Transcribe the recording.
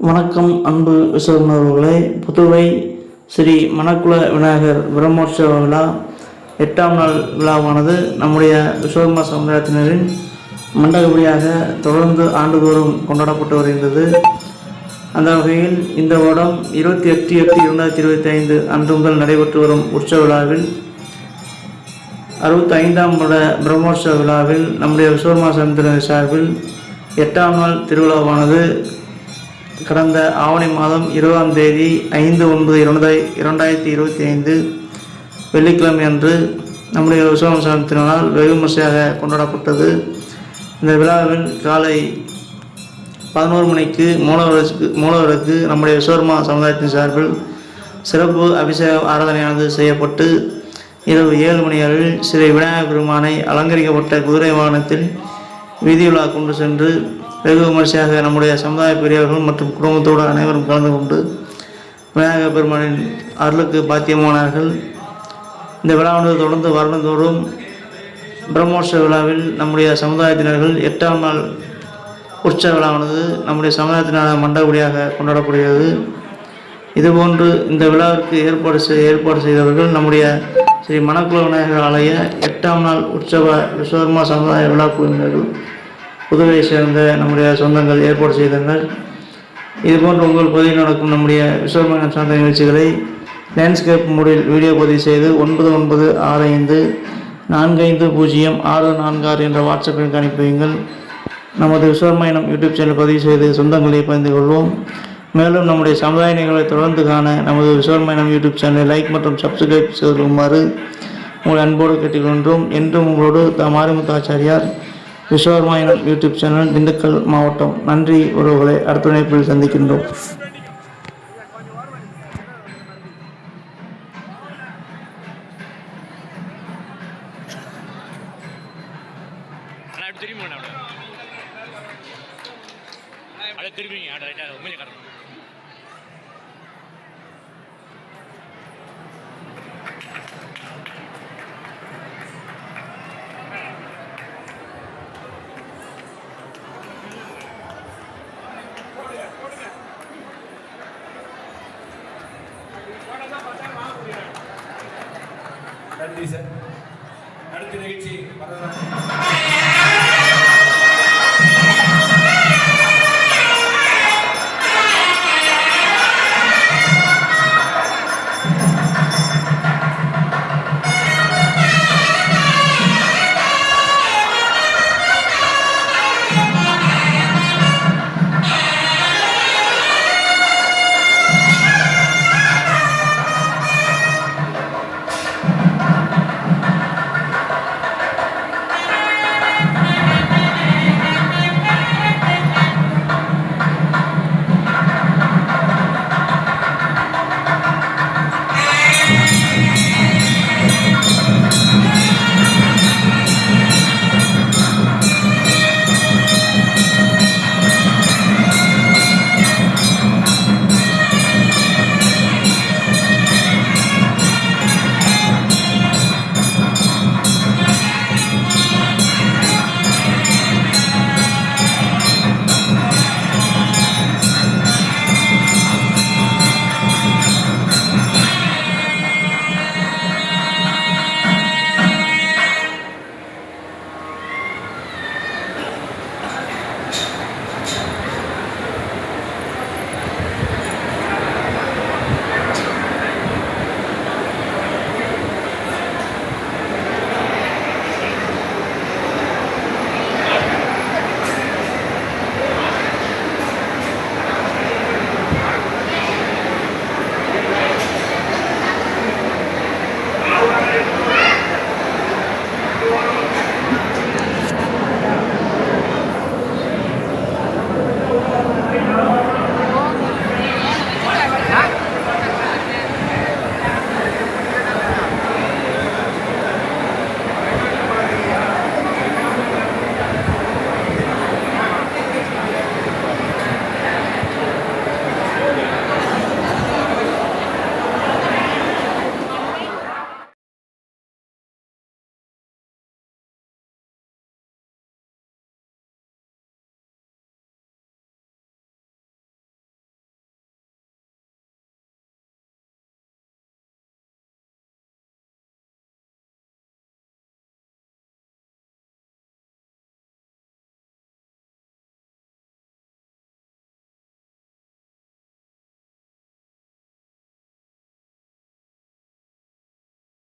வணக்கம் அன்பு விசுவர்களே புதுவை ஸ்ரீ மணக்குல விநாயகர் பிரம்மோற்சவ விழா எட்டாம் நாள் விழாவானது நம்முடைய விஸ்வகர்மா சமுதாயத்தினரின் மண்டகப்படியாக தொடர்ந்து ஆண்டுதோறும் கொண்டாடப்பட்டு வருகின்றது. அந்த வகையில் இந்த வருடம் இருபத்தி எட்டு எட்டு இரண்டாயிரத்தி இருபத்தி ஐந்து அன்று முதல் நடைபெற்று வரும் உற்சவ விழாவில் அறுபத்தி ஐந்தாம் வருட பிரம்மோற்சவ விழாவில் நம்முடைய விஸ்வகர்மா சமுதாய சார்பில் எட்டாம் நாள் திருவிழாவானது கடந்த ஆவணி மாதம் இருபதாம் தேதி ஐந்து ஒன்பது இரண்டாய் இரண்டாயிரத்தி இருபத்தி ஐந்து வெள்ளிக்கிழமை அன்று நம்முடைய விஸ்வசனத்தினால் வெகு விமர்சையாக கொண்டாடப்பட்டது. இந்த விழாவில் காலை பதினோரு மணிக்கு மூலவருக்கு மூலவருக்கு நம்முடைய விஸ்வர்மா சமுதாயத்தின் சார்பில் சிறப்பு அபிஷேக ஆராதனையானது செய்யப்பட்டு இரவு ஏழு மணி அளவில் ஸ்ரீ விநாயகர் பெருமானை அலங்கரிக்கப்பட்ட குதிரை வாகனத்தில் வீதியுலா கொண்டு சென்று வெகு விமர்சையாக நம்முடைய சமுதாய பெரியவர்கள் மற்றும் குடும்பத்தோடு அனைவரும் கலந்து கொண்டு விநாயக பெருமானின் அருளுக்கு பாத்தியமானார்கள். இந்த விழாவானது தொடர்ந்து வருடந்தோறும் பிரம்மோற்சவ விழாவில் நம்முடைய சமுதாயத்தினர்கள் எட்டாம் நாள் உற்சவ விழாவானது நம்முடைய சமுதாயத்தினர் மண்டபடியாக கொண்டாடப்படுகிறது. இதுபோன்று இந்த விழாவிற்கு ஏற்பாடு செய் ஏற்பாடு செய்தவர்கள் நம்முடைய ஸ்ரீ மணக்குள விநாயகர் ஆலய எட்டாம் நாள் உற்சவ விஸ்வகர்மா சமுதாய விழா குழுவினர்கள். புதுவையை சேர்ந்த நம்முடைய சொந்தங்கள் ஏற்பாடு செய்தனர் இதுபோன்று உங்கள் பகுதியில் நடக்கும் நம்முடைய விஸ்வகர்மா சார்ந்த நிகழ்ச்சிகளை லேண்ட்ஸ்கேப் மூடில் வீடியோ பதிவு செய்து ஒன்பது ஒன்பது ஆறு ஐந்து நான்கு ஐந்து பூஜ்ஜியம் ஆறு நான்கு ஆறு என்ற வாட்ஸ்அப் எண்ணுக்கு அனுப்பி வையுங்கள். நமது விஸ்வமயனம் யூடியூப் சேனல் பதிவு செய்து சொந்தங்களை பகிர்ந்து கொள்வோம். மேலும் நம்முடைய சமுதாய நிகழ்வை தொடர்ந்து காண நமது விஸ்வமயனம் யூடியூப் சேனலை லைக் மற்றும் சப்ஸ்கிரைப் செய்து கொள்ளுமாறு அன்போடு கேட்டுக்கொண்டோம் என்றும் உங்களோடு த மாரிமுத்து விஸ்வகர்மாயினம் யூடியூப் சேனல் திண்டுக்கல் மாவட்டம். நன்றி உறவுகளை அடுத்த இணைப்பில் சந்திக்கின்றோம். திரும்பி திரும்பிங்க ரைட்டாக உண்மையை காட்டணும் நன்றி சார். அடுத்த நிகழ்ச்சி வரதராஜன்